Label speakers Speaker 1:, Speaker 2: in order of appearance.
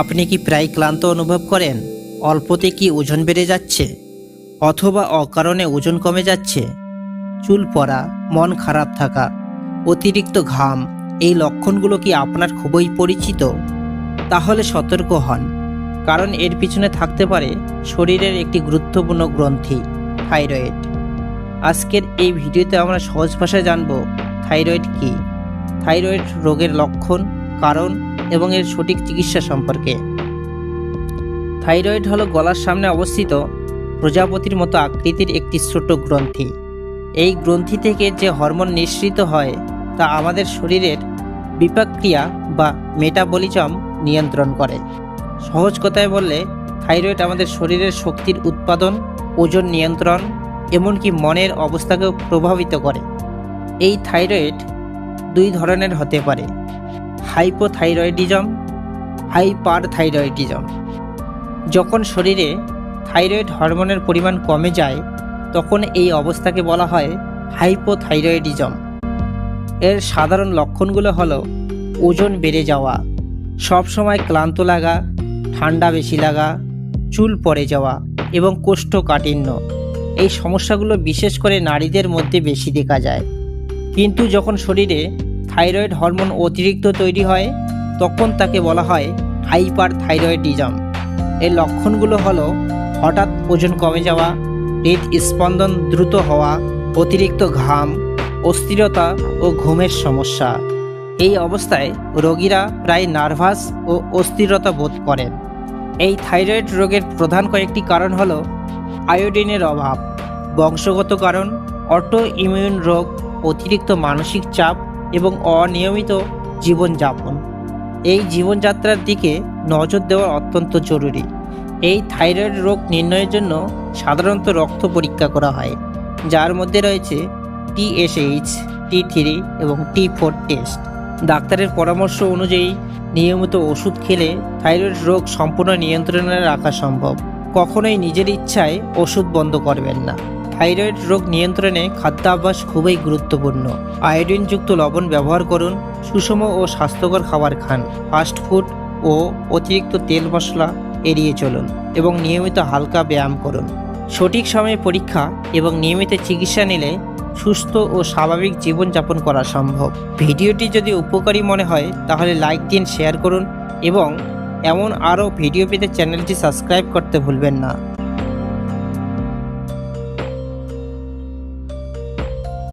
Speaker 1: আপনি কি প্রায় ক্লান্ত অনুভব করেন? অল্পতে কি ওজন বেড়ে যাচ্ছে? অথবা অকারণে ওজন কমে যাচ্ছে? চুল পড়া, মন খারাপ থাকা, অতিরিক্ত ঘাম, এই লক্ষণগুলো কি আপনার খুবই পরিচিত? তাহলে সতর্ক হন, কারণ এর পিছনে থাকতে পারে শরীরের একটি গুরুত্বপূর্ণ গ্রন্থি, থাইরয়েড। আজকের এই ভিডিওতে আমরা সহজ ভাষায় জানব, থাইরয়েড কি? থাইরয়েড রোগের লক্ষণ? কারণ এবং এর সঠিক চিকিৎসা সম্পর্কে। থাইরয়েড হলো গলার সামনে অবস্থিত প্রজাপতির মতো আকৃতির একটি ছোট গ্রন্থি। এই গ্রন্থি থেকে যে হরমোন নিঃসৃত হয়, তা আমাদের শরীরের বিপাক্রিয়া বা মেটাবলিজম নিয়ন্ত্রণ করে। সহজ কথায় বললে, থাইরয়েড আমাদের শরীরের শক্তির উৎপাদন, ওজন নিয়ন্ত্রণ, এমনকি মনের অবস্থাকেও প্রভাবিত করে। এই থাইরয়েড দুই ধরনের হতে পারে। হাইপোথাইরয়েডিজম হাইপার থাইরয়েডিজম যখন শরীরে থাইরয়েড হরমোনের পরিমাণ কমে যায়, তখন এই অবস্থাকে বলা হয় হাইপোথাইরয়েডিজম এর সাধারণ লক্ষণগুলো হলো ওজন বেড়ে যাওয়া, সবসময় ক্লান্ত লাগা, ঠান্ডা বেশি লাগা, চুল পড়ে যাওয়া এবং কোষ্ঠকাঠিন্য। এই সমস্যাগুলো বিশেষ করে নারীদের মধ্যে বেশি দেখা যায়। কিন্তু যখন শরীরে থাইরয়েড হরমোন অতিরিক্ত তৈরি হয়, তখন তাকে বলা হয় হাইপার থাইরয়েডিজম এর লক্ষণগুলো হলো, হঠাৎ ওজন কমে যাওয়া হৃদ স্পন্দন দ্রুত হওয়া, অতিরিক্ত ঘাম, অস্থিরতা ও ঘুমের সমস্যা। এই অবস্থায় রোগীরা প্রায় নার্ভাস ও অস্থিরতা বোধ করেন। এই থাইরয়েড রোগের প্রধান কয়েকটি কারণ হল, আয়োডিনের অভাব, বংশগত কারণ অটো ইমিউন রোগ, অতিরিক্ত মানসিক চাপ এবং অনিয়মিত জীবনযাপন। এই জীবনযাত্রার দিকে নজর দেওয়া অত্যন্ত জরুরি। এই থাইরয়েড রোগ নির্ণয়ের জন্য সাধারণত রক্ত পরীক্ষা করা হয়, যার মধ্যে রয়েছে টিএসএইচ টি থ্রি এবং টি ফোর টেস্ট। ডাক্তারের পরামর্শ অনুযায়ী নিয়মিত ওষুধ খেলে থাইরয়েড রোগ সম্পূর্ণ নিয়ন্ত্রণে রাখা সম্ভব। কখনোই নিজের ইচ্ছায় ওষুধ বন্ধ করবেন না। থাইরয়েড রোগ নিয়ন্ত্রণে খাদ্যাভ্যাস খুবই গুরুত্বপূর্ণ। আয়োডিনযুক্ত লবণ ব্যবহার করুন, সুষম ও স্বাস্থ্যকর খাবার খান। ফাস্ট ফুড ও অতিরিক্ত তেল মশলা এড়িয়ে চলুন এবং নিয়মিত হালকা ব্যায়াম করুন। সঠিক সময়ে পরীক্ষা এবং নিয়মিত চিকিৎসা নিলে সুস্থ ও স্বাভাবিক জীবনযাপন করা সম্ভব। ভিডিওটি যদি উপকারী মনে হয়, তাহলে লাইক দিন, শেয়ার করুন এবং এমন আরও ভিডিও পেতে চ্যানেলটি সাবস্ক্রাইব করতে ভুলবেন না।